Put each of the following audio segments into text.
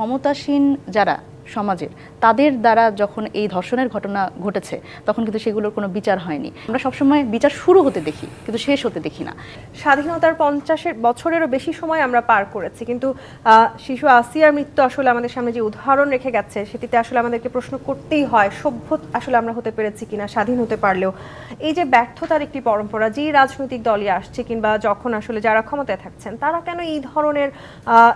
ক্ষমতাসীন যারা সমাজের। তাদের দ্বারা যখন এই ধর্ষণের ঘটনা ঘটেছে, তখন কিন্তু সেগুলোর কোনো বিচার হয়নি। আমরা সবসময় বিচার শুরু হতে দেখি, কিন্তু শেষ হতে দেখি না। স্বাধীনতার পঞ্চাশের বছরেরও বেশি সময় আমরা পার করেছি, কিন্তু শিশু আসিয়ার মৃত্যু আসলে আমাদের সামনে যে উদাহরণ রেখে গেছে, সেটিতে আসলে আমাদেরকে প্রশ্ন করতেই হয় সভ্য আসলে আমরা হতে পেরেছি কিনা, স্বাধীন হতে পারলেও। এই যে ব্যর্থতার একটি পরম্পরা যেই রাজনৈতিক দলই আসছে কিংবা যখন আসলে যারা ক্ষমতায় থাকছেন, তারা কেন এই ধরনের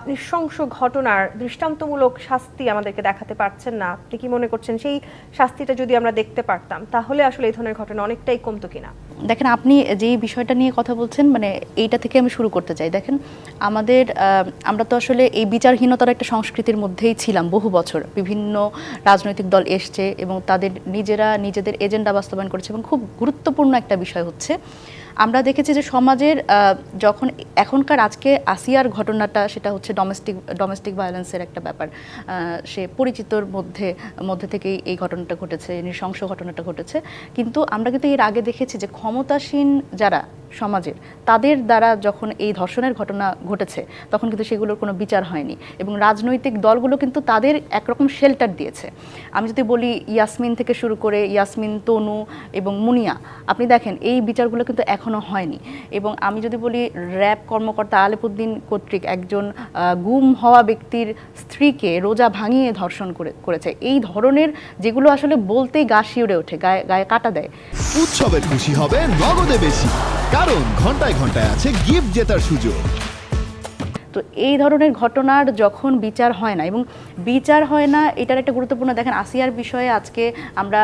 নৃশংস ঘটনার দৃষ্টান্তমূলক শাস্তি আমাদেরকে দেখাতে পারছেন না। আপনি কি মনে করছেন সেই শাস্তিটা যদি আমরা দেখতে পারতাম, তাহলে আসলে এই ধরনের ঘটনা অনেকটাই কমতো কিনা? দেখেন, আপনি যেই বিষয়টা নিয়ে কথা বলছেন মানে এইটা থেকে আমি শুরু করতে চাই। দেখেন, আমাদের আমরা তো আসলে এই বিচারহীনতার একটা সংস্কৃতির মধ্যেই ছিলাম বহু বছর। বিভিন্ন রাজনৈতিক দল এসছে এবং তাদের নিজেরা নিজেদের এজেন্ডা বাস্তবায়ন করেছে এবং খুব গুরুত্বপূর্ণ একটা বিষয় হচ্ছে। আমরা দেখেছি যে সমাজের যখন এখনকার আজকে আসিয়ার ঘটনাটা, সেটা হচ্ছে ডোমেস্টিক ডোমেস্টিক ভায়োলেন্সের একটা ব্যাপার। সে পরিচিতর মধ্যে মধ্যে থেকেই এই ঘটনাটা ঘটেছে, নৃশংস ঘটনাটা ঘটেছে। কিন্তু আমরা কিন্তু এর আগে দেখেছি যে ক্ষমতাসীন যারা সমাজের। তাদের দ্বারা যখন এই ধর্ষণের ঘটনা ঘটেছে, তখন কিন্তু সেগুলোর কোনো বিচার হয়নি এবং রাজনৈতিক দলগুলো কিন্তু তাদের একরকম শেল্টার দিয়েছে। আমি যদি বলি ইয়াসমিন থেকে শুরু করে ইয়াসমিন, তনু এবং মুনিয়া, আপনি দেখেন এই বিচারগুলো কিন্তু এখনও হয়নি এবং আমি যদি বলি র্যাব কর্মকর্তা আলেপুদ্দিন কর্তৃক একজন গুম হওয়া ব্যক্তির স্ত্রীকে রোজা ভাঙিয়ে ধর্ষণ করে, করেছে। এই ধরনের যেগুলো আসলে বলতেই গা শিউরে ওঠে, গায়ে গায়ে কাটা দেয়। উৎসবের খুশি হবে নগদে বেশি। কারণ ঘন্টায় ঘন্টায় আছে গিফট জেতার সুযোগ। তো এই ধরনের ঘটনার যখন বিচার হয় না, এবং বিচার হয় না, এটার একটা গুরুত্বপূর্ণ, দেখেন আসিয়ার বিষয়ে আজকে আমরা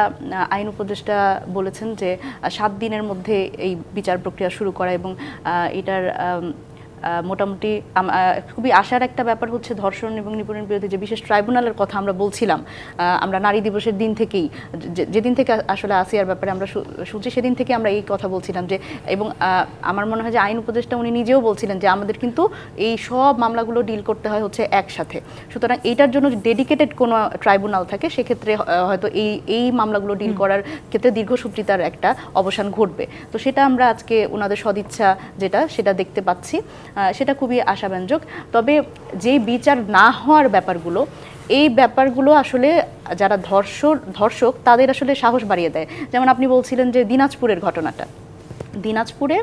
আইন উপদেষ্টা বলেছেন যে সাত দিনের মধ্যে এই বিচার প্রক্রিয়া শুরু করা এবং এটার মোটামুটি খুবই আশার একটা ব্যাপার হচ্ছে ধর্ষণ এবং নিপুণের বিরুদ্ধে যে বিশেষ ট্রাইব্যুনালের কথা আমরা বলছিলাম আমরা নারী দিবসের দিন থেকেই যে- যেদিন থেকে আসলে আসিয়ার ব্যাপারে আমরা শুনছি সেদিন থেকে আমরা এই কথা বলছিলাম যে এবং আমার মনে হয় যে আইন উপদেষ্টা উনি নিজেও বলছিলেন যে আমাদের কিন্তু এই সব মামলাগুলো ডিল করতে হয় হচ্ছে একসাথে। সুতরাং এইটার জন্য ডেডিকেটেড কোনো ট্রাইব্যুনাল থাকে সেক্ষেত্রে হয়তো এই এই মামলাগুলো ডিল করার ক্ষেত্রে দীর্ঘসূত্রিতার একটা অবসান ঘটবে। তো সেটা আমরা আজকে ওনাদের সদিচ্ছা যেটা সেটা দেখতে পাচ্ছি। সেটা খুবই আশাব্যঞ্জক। তবে যে বিচার না হওয়ার ব্যাপারগুলো, এই ব্যাপারগুলো আসলে যারা ধর্ষক ধর্ষক, তাদের আসলে সাহস বাড়িয়ে দেয়। যেমন আপনি বলছিলেন যে দিনাজপুরের ঘটনাটা। দিনাজপুরে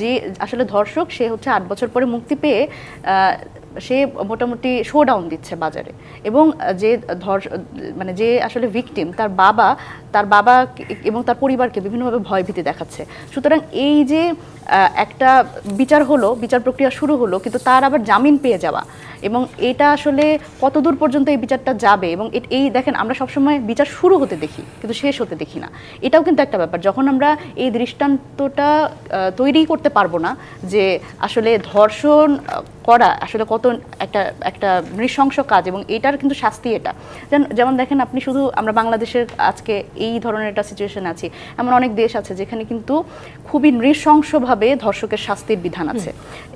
যে আসলে ধর্ষক, সে হচ্ছে আট বছর পরে মুক্তি পেয়ে সে মোটামুটি শো ডাউন দিচ্ছে বাজারে। এবং যে ধর্ষ মানে যে আসলে ভিকটিম তার বাবা তার বাবা এবং তার পরিবারকে বিভিন্নভাবে ভয়ভীতি দেখাচ্ছে। সুতরাং এই যে একটা বিচার হলো, বিচার প্রক্রিয়া শুরু হলো, কিন্তু তার আবার জামিন পেয়ে যাওয়া। এবং এটা আসলে কতদূর পর্যন্ত এই বিচারটা যাবে? এবং এই দেখেন, আমরা সবসময় বিচার শুরু হতে দেখি, কিন্তু শেষ হতে দেখি না। এটাও কিন্তু একটা ব্যাপার, যখন আমরা এই দৃষ্টান্তটা তৈরি করতে পারব না যে আসলে ধর্ষণ করা আসলে কত একটা একটা নৃশংস কাজ এবং এটার কিন্তু শাস্তি এটা। যেমন দেখেন আপনি শুধু আমরা বাংলাদেশের আজকে এই ধরনের একটা সিচুয়েশন আছি এমন অনেক দেশ আছে যেখানে কিন্তু খুবই নৃশংসভাবে ধর্ষকের শাস্তির বিধান আছে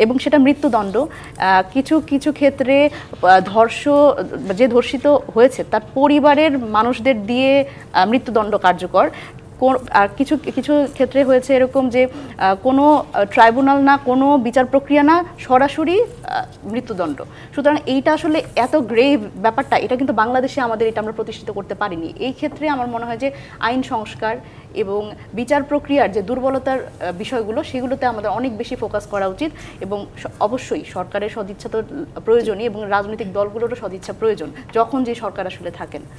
এবং সেটা মৃত্যুদণ্ড। কিছু কিছু ক্ষেত্রে ধর্ষ যে ধর্ষিত হয়েছে তার পরিবারের মানুষদের দিয়ে মৃত্যুদণ্ড কার্যকর। আর কিছু কিছু ক্ষেত্রে হয়েছে এরকম যে কোনো ট্রাইব্যুনাল না কোনো বিচার প্রক্রিয়া না সরাসরি মৃত্যুদণ্ড। সুতরাং এইটা আসলে এত গ্রেভ ব্যাপারটা, এটা কিন্তু বাংলাদেশে আমাদের এটা আমরা প্রতিষ্ঠিত করতে পারিনি। এই ক্ষেত্রে আমার মনে হয় যে আইন সংস্কার এবং বিচার প্রক্রিয়ার যে দুর্বলতার বিষয়গুলো, সেগুলোতে আমাদের অনেক বেশি ফোকাস করা উচিত এবং অবশ্যই সরকারের সদিচ্ছা তো প্রয়োজনই এবং রাজনৈতিক দলগুলোরও সদিচ্ছা প্রয়োজন, যখন যে সরকার আসলে থাকেন।